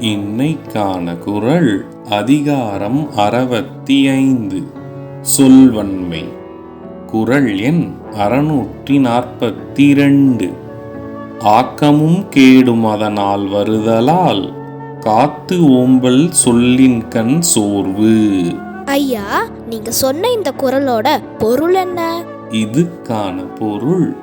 இன்னைக்கான குறள் அதிகாரம் அறுபத்தி ஐந்து சொல்வன்மை. குறள் எண் அறுநூற்றி நாற்பத்தி இரண்டு ஆக்கமும் கேடும் அதனால் வருதலால் காத்து ஓம்பல் சொல்லின் கண் சோர்வு. ஐயா நீங்க சொன்ன இந்த குரலோட பொருள் என்ன? இதுக்கான பொருள்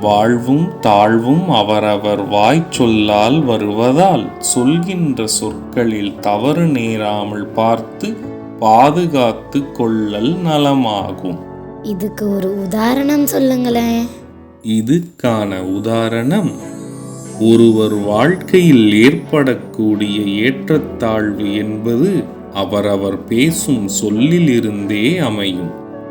வாழ்வும் தாழ்வும் அவரவர் வாய்ச் சொல்லால் வருவதால் சொல்கின்ற சொற்களில் தவறு நேராமல் பார்த்து பாதுகாத்து கொள்ளல் நலமாகும். இதுக்கு ஒரு உதாரணம் சொல்லுங்களேன். இதுக்கான உதாரணம் ஒருவர் வாழ்க்கையில் ஏற்படக்கூடிய ஏற்றத்தாழ்வு என்பது அவரவர் பேசும் சொல்லிலிருந்தே அமையும்.